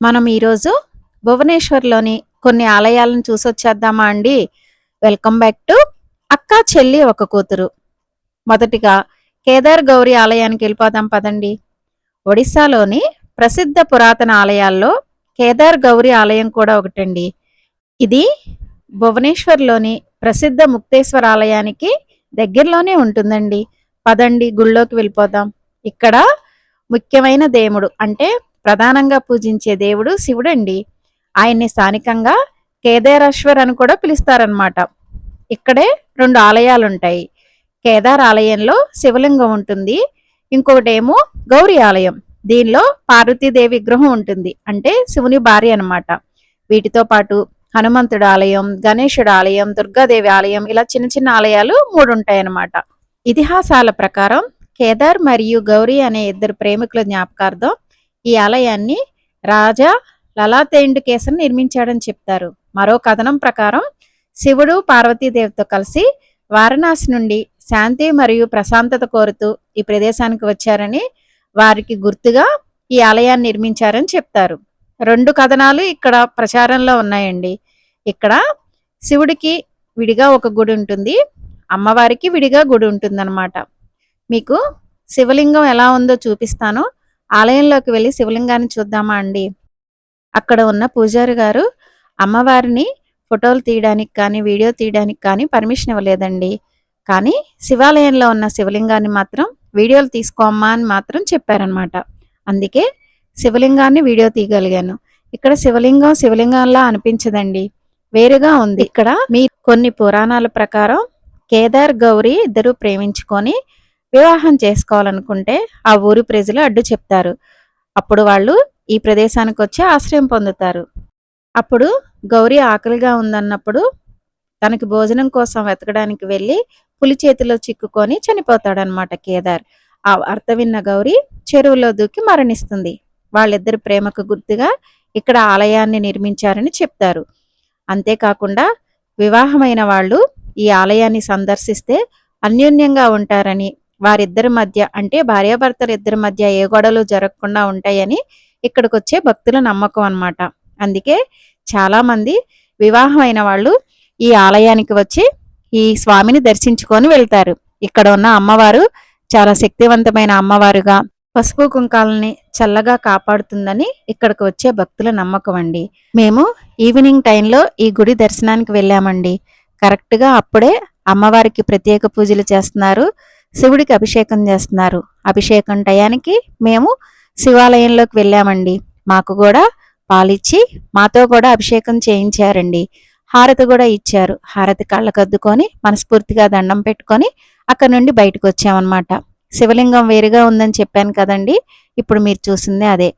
మనం ఈరోజు భువనేశ్వర్లోని కొన్ని ఆలయాలను చూసొచ్చేద్దామా అండి? వెల్కమ్ బ్యాక్ టు అక్క చెల్లి ఒక కూతురు. మొదటిగా కేదార్ గౌరీ ఆలయానికి వెళ్ళిపోదాం పదండి. ఒడిశాలోని ప్రసిద్ధ పురాతన ఆలయాల్లో కేదార్ గౌరీ ఆలయం కూడా ఒకటండి. ఇది భువనేశ్వర్లోని ప్రసిద్ధ ముక్తేశ్వర ఆలయానికి దగ్గరలోనే ఉంటుందండి. పదండి గుళ్ళోకి వెళ్ళిపోదాం. ఇక్కడ ముఖ్యమైన దేవుడు అంటే ప్రధానంగా పూజించే దేవుడు శివుడండి. ఆయన్ని స్థానికంగా కేదారేశ్వర్ అని కూడా పిలుస్తారనమాట ఇక్కడే రెండు ఆలయాలు ఉంటాయి కేదార్ ఆలయంలో శివలింగం ఉంటుంది. ఇంకొకటేమో గౌరీ ఆలయం. దీనిలో పార్వతీదేవి విగ్రహం ఉంటుంది. అంటే శివుని భార్య అనమాట వీటితో పాటు హనుమంతుడు ఆలయం గణేశుడు ఆలయం దుర్గాదేవి ఆలయం ఇలా చిన్న చిన్న ఆలయాలు మూడు ఉంటాయి అన్నమాట ఇతిహాసాల ప్రకారం కేదార్ మరియు గౌరీ అనే ఇద్దరు ప్రేమికుల జ్ఞాపకార్థం ఈ ఆలయాన్ని రాజా లలాతేండుకేశన్ నిర్మించాడని చెప్తారు. మరో కథనం ప్రకారం శివుడు పార్వతీదేవితో కలిసి వారణాసి నుండి శాంతి మరియు ప్రశాంతత కోరుతూ ఈ ప్రదేశానికి వచ్చారని వారికి గుర్తుగా ఈ ఆలయాన్ని నిర్మించారని చెప్తారు. రెండు కథనాలు ఇక్కడ ప్రచారంలో ఉన్నాయండి. ఇక్కడ శివుడికి విడిగా ఒక గుడి ఉంటుంది. అమ్మవారికి విడిగా గుడి ఉంటుందన్నమాట. మీకు శివలింగం ఎలా ఉందో చూపిస్తాను. ఆలయంలోకి వెళ్ళి శివలింగాన్ని చూద్దామా అండి? అక్కడ ఉన్న పూజారి గారు అమ్మవారిని ఫోటోలు తీయడానికి కానీ వీడియో తీయడానికి కానీ పర్మిషన్ ఇవ్వలేదండి. కానీ శివాలయంలో ఉన్న శివలింగాన్ని మాత్రం వీడియోలు తీసుకోమ్మా అని మాత్రం చెప్పారనమాట అందుకే శివలింగాన్ని వీడియో తీయగలిగాను. ఇక్కడ శివలింగం శివలింగంలా అనిపించదండి. వేరుగా ఉంది. ఇక్కడ మీ కొన్ని పురాణాల ప్రకారం కేదార్ గౌరీ ఇద్దరు ప్రేమించుకొని వివాహం చేసుకోవాలనుకుంటే ఆ ఊరి ప్రజలు అడ్డు చెప్తారు. అప్పుడు వాళ్ళు ఈ ప్రదేశానికి వచ్చి ఆశ్రయం పొందుతారు. అప్పుడు గౌరీ ఆకలిగా ఉందన్నప్పుడు తనకి భోజనం కోసం వెతకడానికి వెళ్ళి పులి చేతిలో చిక్కుకొని చనిపోతాడనమాట కేదార్. ఆ వార్త విన్న గౌరీ చెరువులో దూకి మరణిస్తుంది. వాళ్ళిద్దరి ప్రేమకు గుర్తుగా ఇక్కడ ఆలయాన్ని నిర్మించారని చెప్తారు. అంతేకాకుండా వివాహమైన వాళ్ళు ఈ ఆలయాన్ని సందర్శిస్తే అన్యోన్యంగా ఉంటారని వారిద్దరి మధ్య అంటే భార్యాభర్తలు ఇద్దరి మధ్య ఏ గొడవలు జరగకుండా ఉంటాయని ఇక్కడికి వచ్చే భక్తుల నమ్మకం అన్నమాట. అందుకే చాలామంది వివాహమైన వాళ్ళు ఈ ఆలయానికి వచ్చి ఈ స్వామిని దర్శించుకొని వెళ్తారు. ఇక్కడ ఉన్న అమ్మవారు చాలా శక్తివంతమైన అమ్మవారుగా పసుపు కుంకాలని చల్లగా కాపాడుతుందని ఇక్కడికి వచ్చే భక్తుల నమ్మకం అండి. మేము ఈవినింగ్ టైంలో ఈ గుడి దర్శనానికి వెళ్ళామండి. కరెక్ట్గా అప్పుడే అమ్మవారికి ప్రత్యేక పూజలు చేస్తున్నారు. శివుడికి అభిషేకం చేస్తున్నారు. అభిషేకం టయానికి మేము శివాలయంలోకి వెళ్ళామండి. మాకు కూడా పాలిచ్చి మాతో కూడా అభిషేకం చేయించారండి. హారతి కూడా ఇచ్చారు. హారతి కళ్ళకద్దుకొని మనస్ఫూర్తిగా దండం పెట్టుకొని అక్కడ నుండి బయటకు వచ్చామన్నమాట. శివలింగం వేరుగా ఉందని చెప్పాను కదండి. ఇప్పుడు మీరు చూసిందే అదే.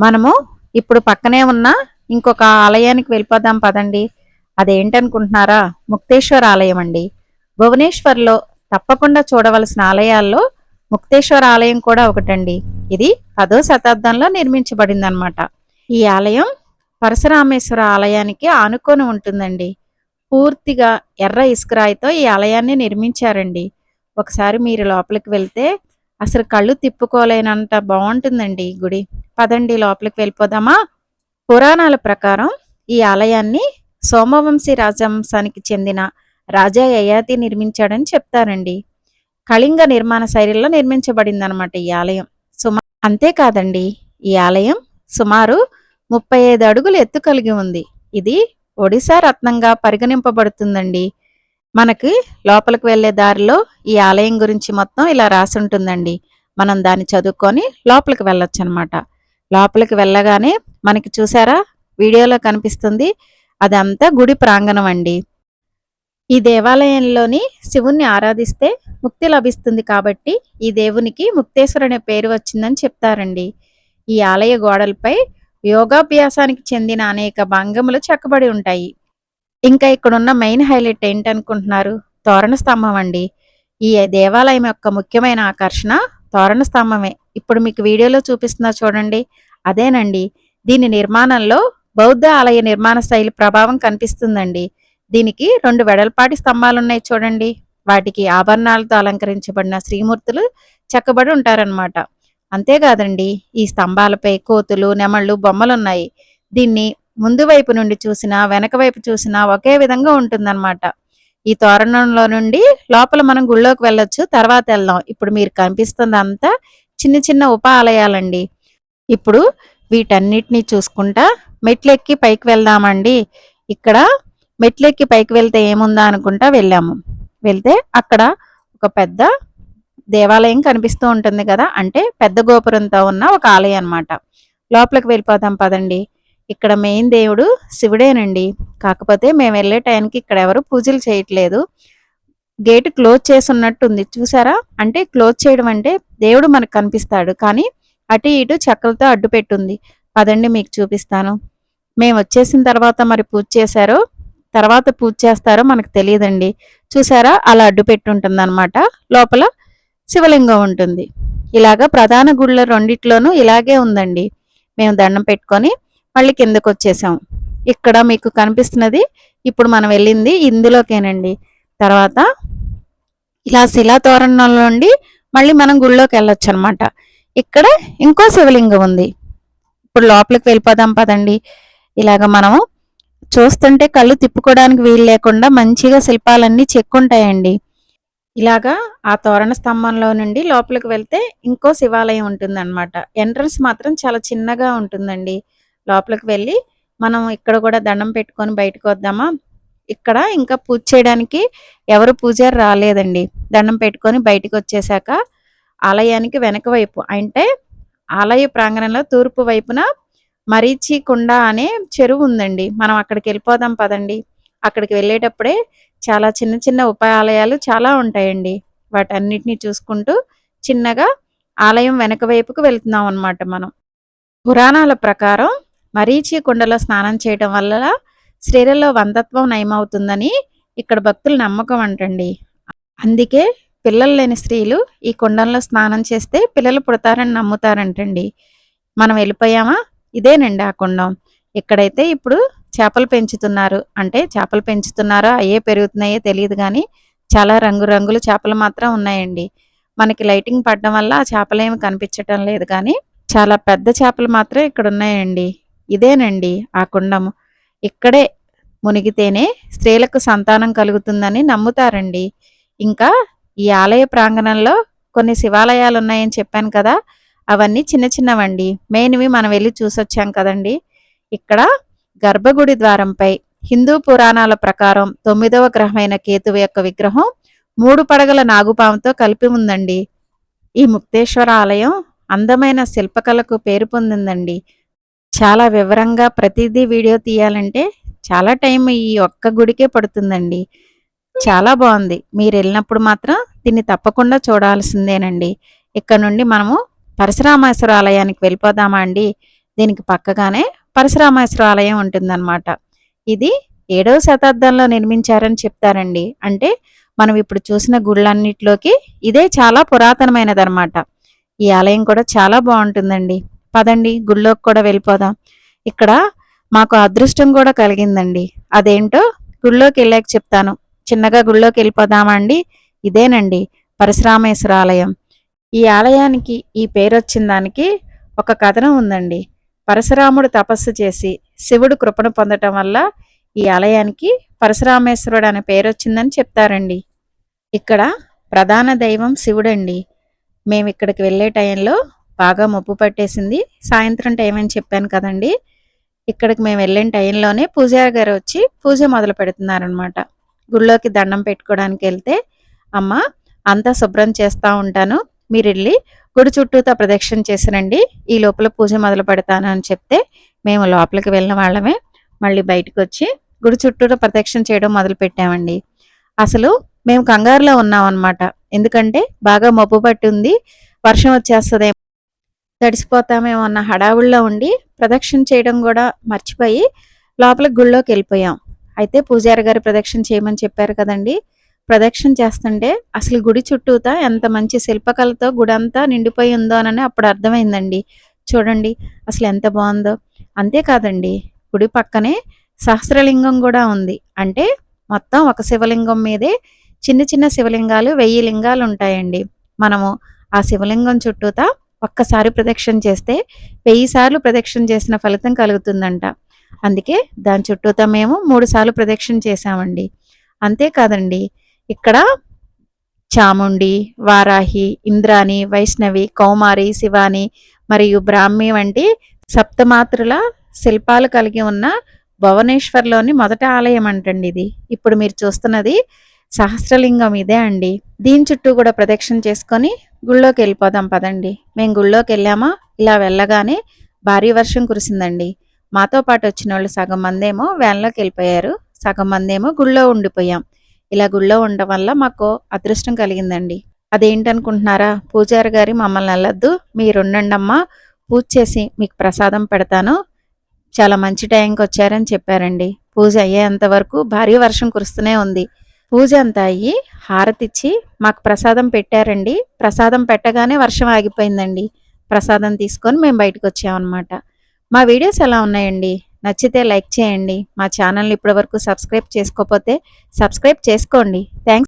మనము ఇప్పుడు పక్కనే ఉన్న ఇంకొక ఆలయానికి వెళ్ళిపోదాం పదండి. అదేంటనుకుంటున్నారా? ముక్తేశ్వర ఆలయం అండి. భువనేశ్వర్లో తప్పకుండా చూడవలసిన ఆలయాల్లో ముక్తేశ్వర ఆలయం కూడా ఒకటండి. ఇది పదో శతాబ్దంలో నిర్మించబడిందనమాట ఈ ఆలయం పరశురామేశ్వర ఆలయానికి ఆనుకొని ఉంటుందండి. పూర్తిగా ఎర్ర ఇసుకరాయితో ఈ ఆలయాన్ని నిర్మించారండి. ఒకసారి మీరు లోపలికి వెళ్తే అసలు కళ్ళు తిప్పుకోలేనంత బాగుంటుందండి ఈ గుడి. పదండి లోపలికి వెళ్ళిపోదామా? పురాణాల ప్రకారం ఈ ఆలయాన్ని సోమవంశీ రాజవంశానికి చెందిన రాజా యయాతి నిర్మించాడని చెప్తారండి. కళింగ నిర్మాణ శైలిలో నిర్మించబడిందనమాట ఈ ఆలయం. సుమా అంతేకాదండి ఈ ఆలయం సుమారు ముప్పై ఐదు అడుగులు ఎత్తు కలిగి ఉంది. ఇది ఒడిశా రత్నంగా పరిగణింపబడుతుందండి. మనకి లోపలికి వెళ్ళే దారిలో ఈ ఆలయం గురించి మొత్తం ఇలా రాసి ఉంటుందండి. మనం దాన్ని చదువుకొని లోపలికి వెళ్ళొచ్చు అనమాట లోపలికి వెళ్ళగానే మనకి చూసారా? వీడియోలో కనిపిస్తుంది. అదంతా గుడి ప్రాంగణం అండి. ఈ దేవాలయంలోని శివుణ్ణి ఆరాధిస్తే ముక్తి లభిస్తుంది కాబట్టి ఈ దేవునికి ముక్తేశ్వర అనే పేరు వచ్చిందని చెప్తారండి. ఈ ఆలయ గోడలపై యోగాభ్యాసానికి చెందిన అనేక భంగములు చెక్కబడి ఉంటాయి. ఇంకా ఇక్కడున్న మెయిన్ హైలైట్ ఏంటనుకుంటున్నారు? తోరణ స్తంభం అండి. ఈ దేవాలయం యొక్క ముఖ్యమైన ఆకర్షణ తోరణ స్తంభమే. ఇప్పుడు మీకు వీడియోలో చూపిస్తున్నా చూడండి. అదేనండి. దీని నిర్మాణంలో బౌద్ధ ఆలయ నిర్మాణ శైలి ప్రభావం కనిపిస్తుందండి. దీనికి రెండు వెడల్పాటి స్తంభాలున్నాయి చూడండి. వాటికి ఆభరణాలతో అలంకరించబడిన శ్రీమూర్తులు చెక్కబడి ఉంటారనమాట అంతేకాదండి ఈ స్తంభాలపై కోతులు నెమళ్ళు బొమ్మలున్నాయి. దీన్ని ముందు వైపు నుండి చూసినా వెనక వైపు చూసినా ఒకే విధంగా ఉంటుందన్నమాట. ఈ తోరణంలో నుండి లోపల మనం గుళ్ళోకి వెళ్ళొచ్చు తర్వాత వెళ్దాం. ఇప్పుడు మీరు కనిపిస్తుందంతా చిన్న చిన్న ఉప ఆలయాలండి. ఇప్పుడు వీటన్నిటిని చూసుకుంటా మెట్లెక్కి పైకి వెళ్దామండి. ఇక్కడ మెట్లెక్కి పైకి వెళ్తే ఏముందా అనుకుంటా వెళ్ళాము. వెళ్తే అక్కడ ఒక పెద్ద దేవాలయం కనిపిస్తూ ఉంటుంది కదా అంటే పెద్ద గోపురంతో ఉన్న ఒక ఆలయం అన్నమాట. లోపలికి వెళ్ళిపోతాం పదండి. ఇక్కడ మెయిన్ దేవుడు శివుడేనండి. కాకపోతే మేము వెళ్ళే టైంకి ఇక్కడ ఎవరు పూజలు చేయట్లేదు. గేట్ క్లోజ్ చేసి ఉన్నట్టుంది చూసారా? అంటే క్లోజ్ చేయడం అంటే దేవుడు మనకు కనిపిస్తాడు కానీ అటు ఇటు చెక్కలతో అడ్డు పెట్టుంది పదండి మీకు చూపిస్తాను. మేము వచ్చేసిన తర్వాత మరి పూజ చేశారో తర్వాత పూజ చేస్తారో మనకు తెలియదండి. చూసారా? అలా అడ్డు పెట్టుంటుంది అనమాట లోపల శివలింగం ఉంటుంది. ఇలాగా ప్రధాన గుళ్ళ రెండిట్లోనూ ఇలాగే ఉందండి. మేము దండం పెట్టుకొని మళ్ళీ కిందకు వచ్చేసాం. ఇక్కడ మీకు కనిపిస్తున్నది ఇప్పుడు మనం వెళ్ళింది ఇందులోకేనండి. తర్వాత ఇలా శిలా తోరణంలో నుండి మళ్ళీ మనం గుళ్ళోకి వెళ్ళొచ్చు అనమాట ఇక్కడ ఇంకో శివలింగం ఉంది. ఇప్పుడు లోపలికి వెళ్ళిపోదాం పదండి. ఇలాగ మనము చూస్తుంటే కళ్ళు తిప్పుకోవడానికి వీలు లేకుండా మంచిగా శిల్పాలన్నీ చెక్కుంటాయండి. ఇలాగా ఆ తోరణ స్తంభంలో నుండి లోపలికి వెళ్తే ఇంకో శివాలయం ఉంటుందన్నమాట. ఎంట్రన్స్ మాత్రం చాలా చిన్నగా ఉంటుందండి. లోపలికి వెళ్ళి మనం ఇక్కడ కూడా దండం పెట్టుకొని బయటకు వద్దామా? ఇక్కడ ఇంకా పూజ చేయడానికి ఎవరు పూజారి రాలేదండి. దండం పెట్టుకొని బయటకు వచ్చేసాక ఆలయానికి వెనక వైపు అంటే ఆలయ ప్రాంగణంలో తూర్పు వైపున మరీచి కుండ అనే చెరువు ఉందండి. మనం అక్కడికి వెళ్ళిపోదాం పదండి. అక్కడికి వెళ్ళేటప్పుడే చాలా చిన్న చిన్న ఉపాయాలయాలు చాలా ఉంటాయండి. వాటన్నిటిని చూసుకుంటూ చిన్నగా ఆలయం వెనక వైపుకు వెళ్తున్నాం అనమాట మనం. పురాణాల ప్రకారం మరీచి కుండలో స్నానం చేయడం వల్ల స్త్రీలలో వందత్వం నయమవుతుందని ఇక్కడ భక్తుల నమ్మకం అంటండి. అందుకే పిల్లలు లేని స్త్రీలు ఈ కుండంలో స్నానం చేస్తే పిల్లలు పుడతారని నమ్ముతారంటండి. మనం వెళ్ళిపోయామా? ఇదేనండి ఆ కుండం. ఇక్కడైతే ఇప్పుడు చేపలు పెంచుతున్నారు అంటే చేపలు పెంచుతున్నారో అయ్యే పెరుగుతున్నాయో తెలియదు కానీ చాలా రంగురంగుల చేపలు మాత్రం ఉన్నాయండి. మనకి లైటింగ్ పడడం వల్ల ఆ చేపలు కనిపించటం లేదు కానీ చాలా పెద్ద చేపలు మాత్రం ఇక్కడ ఉన్నాయండి. ఇదేనండి ఆ కుండము. ఇక్కడే మునిగితేనే స్త్రీలకు సంతానం కలుగుతుందని నమ్ముతారండి. ఇంకా ఈ ఆలయ ప్రాంగణంలో కొన్ని శివాలయాలు ఉన్నాయని చెప్పాను కదా అవన్నీ చిన్న చిన్నవండి. మెయిన్వి మనం వెళ్ళి చూసొచ్చాం కదండి. ఇక్కడ గర్భగుడి ద్వారంపై హిందూ పురాణాల ప్రకారం తొమ్మిదవ గ్రహమైన కేతువు యొక్క విగ్రహం మూడు పడగల నాగుపాముతో కలిపి ఉందండి. ఈ ముక్తేశ్వర ఆలయం అందమైన శిల్పకళకు పేరు పొందిందండి. చాలా వివరంగా ప్రతిదీ వీడియో తీయాలంటే చాలా టైం ఈ ఒక్క గుడికే పడుతుందండి. చాలా బాగుంది. మీరు వెళ్ళినప్పుడు మాత్రం దీన్ని తప్పకుండా చూడాల్సిందేనండి. ఇక్కడ నుండి మనము పరశురామేశ్వర ఆలయానికి వెళ్ళిపోదామా అండి? దీనికి పక్కగానే పరశురామేశ్వర ఆలయం ఉంటుందన్నమాట. ఇది ఏడవ శతాబ్దంలో నిర్మించారని చెప్తారండి. అంటే మనం ఇప్పుడు చూసిన గుళ్ళన్నిటిలోకి ఇదే చాలా పురాతనమైనదన్నమాట. ఈ ఆలయం కూడా చాలా బాగుంటుందండి. పదండి గుళ్ళోకి కూడా వెళ్ళిపోదాం. ఇక్కడ మాకు అదృష్టం కూడా కలిగిందండి. అదేంటో గుళ్ళోకి వెళ్ళాక చెప్తాను. చిన్నగా గుళ్ళోకి వెళ్ళిపోదామా అండి? ఇదేనండి పరశురామేశ్వర ఆలయం ఈ ఆలయానికి ఈ పేరొచ్చిన దానికి ఒక కథనం ఉందండి. పరశురాముడు తపస్సు చేసి శివుడు కృపను పొందటం వల్ల ఈ ఆలయానికి పరశురామేశ్వరుడు అనే పేరు వచ్చిందని చెప్తారండి. ఇక్కడ ప్రధాన దైవం శివుడండి. మేము ఇక్కడికి వెళ్ళే టైంలో బాగా మొప్పు పట్టేసింది. సాయంత్రం టైం అని చెప్పాను కదండి. ఇక్కడికి మేము వెళ్ళిన టైంలోనే పూజారి గారు వచ్చి పూజ మొదలు పెడుతున్నారనమాట గుళ్ళోకి దండం పెట్టుకోవడానికి వెళ్తే అమ్మ అంతా శుభ్రం చేస్తూ ఉంటాను. మీరు వెళ్ళి గుడి చుట్టూతో ప్రదక్షిణ చేసినండి ఈ లోపల పూజ మొదలు పెడతాను అని చెప్తే మేము లోపలికి వెళ్ళిన వాళ్ళమే మళ్ళీ బయటకు వచ్చి గుడి చుట్టూతో ప్రదక్షిణ చేయడం మొదలు పెట్టామండి. అసలు మేము కంగారులో ఉన్నాం అనమాట ఎందుకంటే బాగా మబ్బు పట్టి ఉంది వర్షం వచ్చేస్తుందేమో తడిసిపోతామేమో అన్న హడావుల్లో ఉండి ప్రదక్షిణ చేయడం కూడా మర్చిపోయి లోపల గుళ్ళోకి వెళ్ళిపోయాం. అయితే పూజారి గారు ప్రదక్షిణ చేయమని చెప్పారు కదండి. ప్రదక్షిణ చేస్తుంటే అసలు గుడి చుట్టూతా ఎంత మంచి శిల్పకళతో గుడి అంతా నిండిపోయి ఉందో అని అప్పుడు అర్థమైందండి. చూడండి అసలు ఎంత బాగుందో. అంతేకాదండి గుడి పక్కనే సహస్రలింగం కూడా ఉంది. అంటే మొత్తం ఒక శివలింగం మీదే చిన్న చిన్న శివలింగాలు వెయ్యి లింగాలు ఉంటాయండి. మనము ఆ శివలింగం చుట్టూతా ఒక్కసారి ప్రదక్షిణ చేస్తే వెయ్యి సార్లు ప్రదక్షిణ చేసిన ఫలితం కలుగుతుందంట. అందుకే దాని చుట్టూతా మేము మూడు సార్లు ప్రదక్షిణ చేశామండి. అంతేకాదండి ఇక్కడ చాముండి వారాహి ఇంద్రాణి వైష్ణవి కౌమారి శివాని మరియు బ్రాహ్మి వంటి సప్తమాతృల శిల్పాలు కలిగి ఉన్న భువనేశ్వర్లోని మొదటి ఆలయం అంటండి ఇది. ఇప్పుడు మీరు చూస్తున్నది సహస్రలింగం ఇదే అండి. దీని చుట్టూ కూడా ప్రదక్షిణ చేసుకొని గుళ్ళోకి వెళ్ళిపోదాం పదండి. మేము గుళ్ళోకి వెళ్ళామా? ఇలా వెళ్ళగానే భారీ వర్షం కురిసిందండి. మాతో పాటు వచ్చిన వాళ్ళు సగం మందేమో వ్యాన్లోకి వెళ్ళిపోయారు. సగం మందేమో గుళ్ళో ఉండిపోయాం. ఇలా గుళ్ళో ఉండడం వల్ల మాకు అదృష్టం కలిగిందండి. అదేంటనుకుంటున్నారా? పూజారి గారి మమ్మల్ని వెళ్ళొద్దు మీరుండండి పూజ చేసి మీకు ప్రసాదం పెడతాను. చాలా మంచి టైంకి వచ్చారని చెప్పారండి. పూజ అయ్యేంత వరకు భారీ వర్షం కురుస్తూనే ఉంది. పూజ అంతా అయ్యి హారతిచ్చి మాకు ప్రసాదం పెట్టారండి. ప్రసాదం పెట్టగానే వర్షం ఆగిపోయిందండి. ప్రసాదం తీసుకొని మేము బయటకు వచ్చామన్నమాట. మా వీడియోస్ ఎలా ఉన్నాయండి? నచ్చితే లైక్ చేయండి. మా ఛానల్ని ఇప్పటివరకు సబ్స్క్రైబ్ చేసుకోకపోతే సబ్స్క్రైబ్ చేసుకోండి. థ్యాంక్స్